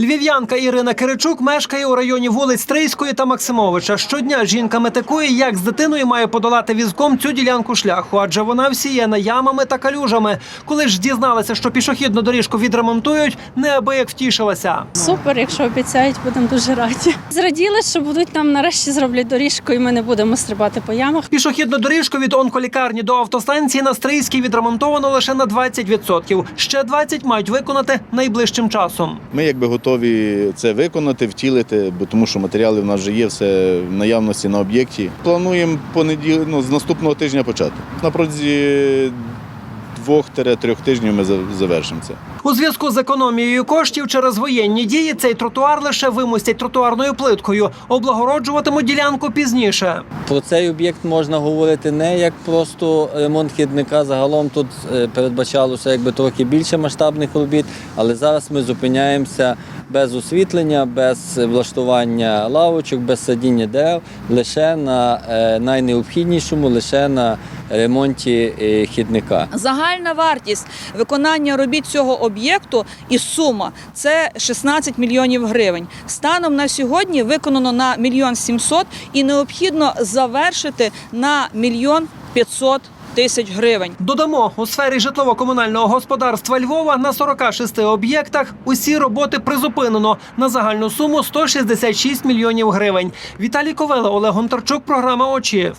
Львів'янка Ірина Киричук мешкає у районі вулиць Стрийської та Максимовича. Щодня жінка метикує, як з дитиною має подолати візком цю ділянку шляху, адже вона всіяна ямами та калюжами. Коли ж дізналася, що пішохідну доріжку відремонтують, неабияк втішилася. Супер, якщо обіцяють, будемо дуже раді. Зраділи, що будуть нам нарешті зроблять доріжку, і ми не будемо стрибати по ямах. Пішохідну доріжку від онколікарні до автостанції на Стрийській відремонтовано лише на 20%. Ще 20% мають виконати найближчим часом. Ми якби готові це виконати, втілити, бо тому що матеріали в нас вже є, все в наявності на об'єкті. Плануємо понеділ... ну, з наступного тижня почати. На протязі двох-трьох тижнів ми завершимо це. У зв'язку з економією коштів через воєнні дії цей тротуар лише вимостять тротуарною плиткою. Облагороджуватимуть ділянку пізніше. Про цей об'єкт можна говорити не як просто ремонт хідника. Загалом тут е, передбачалося якби трохи більше масштабних робіт, але зараз ми зупиняємося без освітлення, без влаштування лавочок, без садіння дерев, лише на е, найнеобхіднішому, лише на ремонті е, хідника. Загальна вартість виконання робіт цього об'єкту і сума це 16 мільйонів гривень. Станом на сьогодні виконано на мільйон 700 і необхідно завершити на мільйон 500 тисяч гривень. Додамо, у сфері житлово-комунального господарства Львова на 46 об'єктах усі роботи призупинено на загальну суму 166 мільйонів гривень. Віталій Ковела, Олег Гонтарчук, програма Очі.